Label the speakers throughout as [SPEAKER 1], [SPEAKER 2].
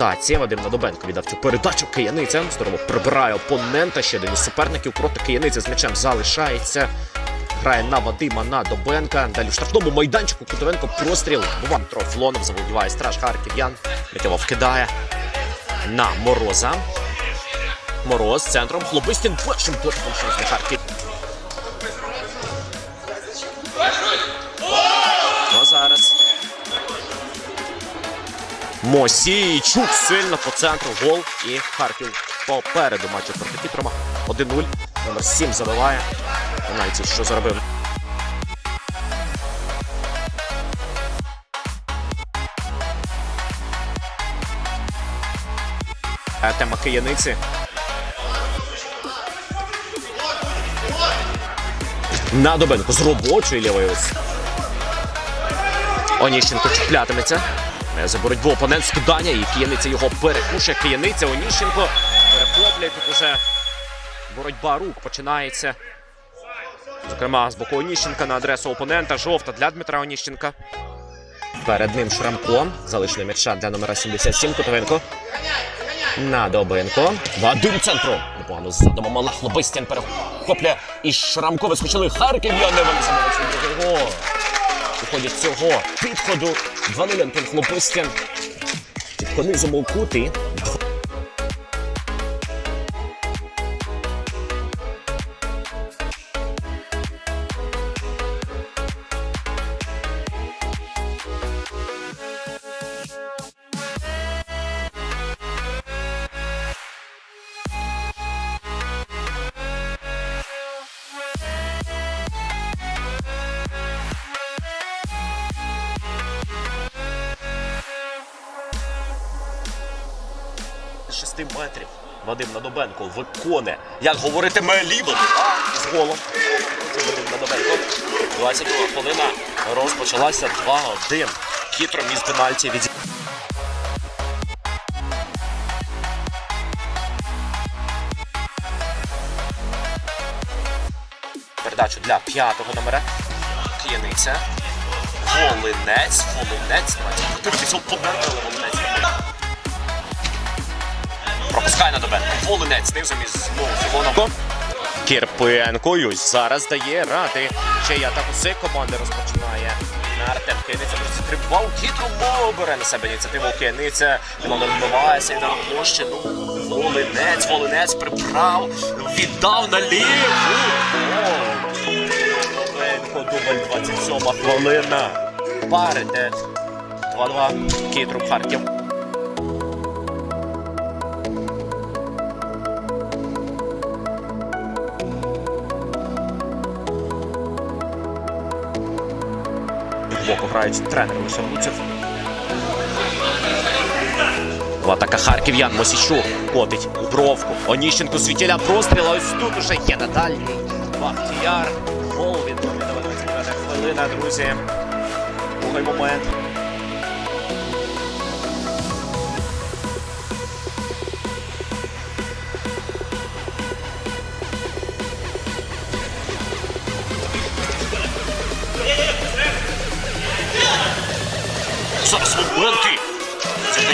[SPEAKER 1] Таці Вадим Надобенко віддав цю передачу кияницям. Здорово прибирає опонента. Ще один із суперників проти кияниці з м'ячем залишається. Грає на Вадима на Добенка. Далі в штрафному майданчику Кутовенко простріл. Буван Трофлонов заволодіває страж Харків'ян. Миттєво вкидає на Мороза. Мороз центром. Хлобистін першим шанс на Харків. Мосійчук сильно по центру гол. І Харків попереду матчу проти Пітрома. 1-0. Номер 7 забиває. Пенальті, що заробив. Е, Тема кияниці. На з робочої лівої. Оніщенко чіплятиметься. За боротьбу опонент скидання і кияниця його перекушує. Кияниця Оніщенко перехоплює. Тут уже боротьба рук починається. Зокрема, з боку Оніщенка на адресу опонента. Жовта для Дмитра Оніщенка. Перед ним Шрамко. Залишили м'яча для номера 77 Котовенко. На Добенко. Вадим центром. Непогано задумав Малах Лобистян перехоплює. І Шрамко вискочили Харків'яни. Вони другий у ході цього підходу 2-0 Антон Хлопистин. Підходив замовкути. 26 метрів Вадим Надобенко виконе, як говорити лівим з голом. Вадим Надобенко. 22 хвилина розпочалася 2-1. Хитро із пенальті від. Передачу для п'ятого номера. К'яниця. Волинець. Волинець. Волинець. Волинець. Пропускає на Добенко. Волинець низом із знову Філоном. Кірпенко й ось зараз дає ради. Ще й атаку з команди розпочинає. На Артем Киниця стрибав хитро бере на себе ініціативу Киниця. Філон відбивається і на площі. Ну, Волинець, Волинець прибрав, віддав наліву. Добенко, дубль 27 хвилина. Паритет. 2-2. Кітрум Харків. Боку грають тренер лише Луців. Атака Харків'ян Мосічук котить у бровку. Оніщенко світіля простріла. Ось тут уже є на. Бахтіяр. Гол від Давидова 29 хвилина, друзі. Другий момент.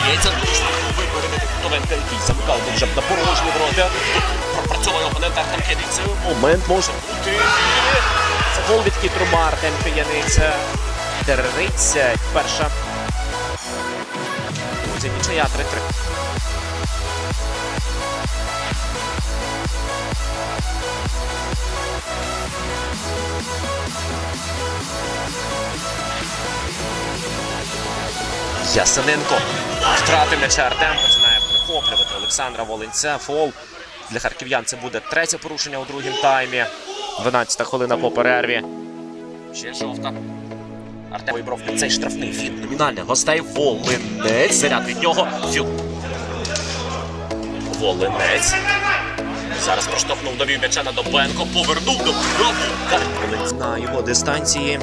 [SPEAKER 1] Це дається виборити Новенка, який замикав вже на порожні ворота. Пропрацьовує опонента Артем Кияниця. Момент може бути. Це гол від Кітрума Артем Кияниця. 31. Друзі, нічия 3-3. Ясененко. Втрати м'яча Артем починає прихоплювати Олександра Волинця. Фол для харків'ян це буде третє порушення у другому таймі. 12 хвилина по перерві. Ще жовта. Артем вибрав цей штрафний фін. Номінальний гостей Волинець. Заряд від нього. Філ. Волинець. Зараз проштовхнув довів м'яча на Добенко. Повернув до Волинець на його дистанції.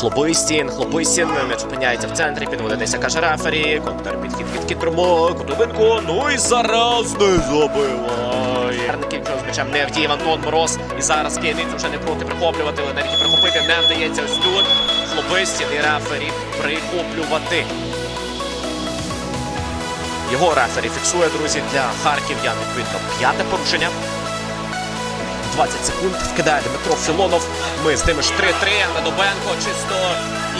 [SPEAKER 1] Хлобистін, Хлобистін, м'яч опиняється в центрі, підводитися каже рефері, контр підхід від Кітрумо, Кутовенко, ну і зараз не забиває. Гарників з м'ячем не вдіяв Антон Мороз, і зараз Київниць вже не проти прихоплювати, але навіть прихопити не вдається ось тут. Хлобистін і рефері прихоплювати. Його рефері фіксує, друзі, для харків'ян. Відповідно, п'яте порушення. 20 секунд вкидає Дмитро Філонов. Ми з ними ж 3-3. Надобенко чисто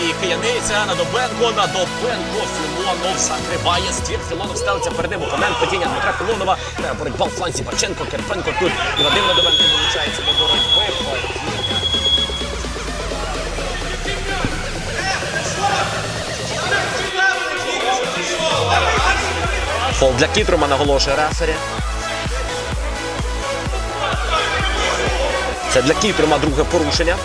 [SPEAKER 1] і Кияниця. Надобенко, Надобенко. Філонов закриває ствір. Філонов ставиться перед ним опонент падіння Дмитра Філонова. Боротьба в фланзі Парченко, Керпенко тут. І Вадим Надобенко долучається до боротьби. Фол для Кітрума наголошує рефері. Це для Кітрума друге порушення.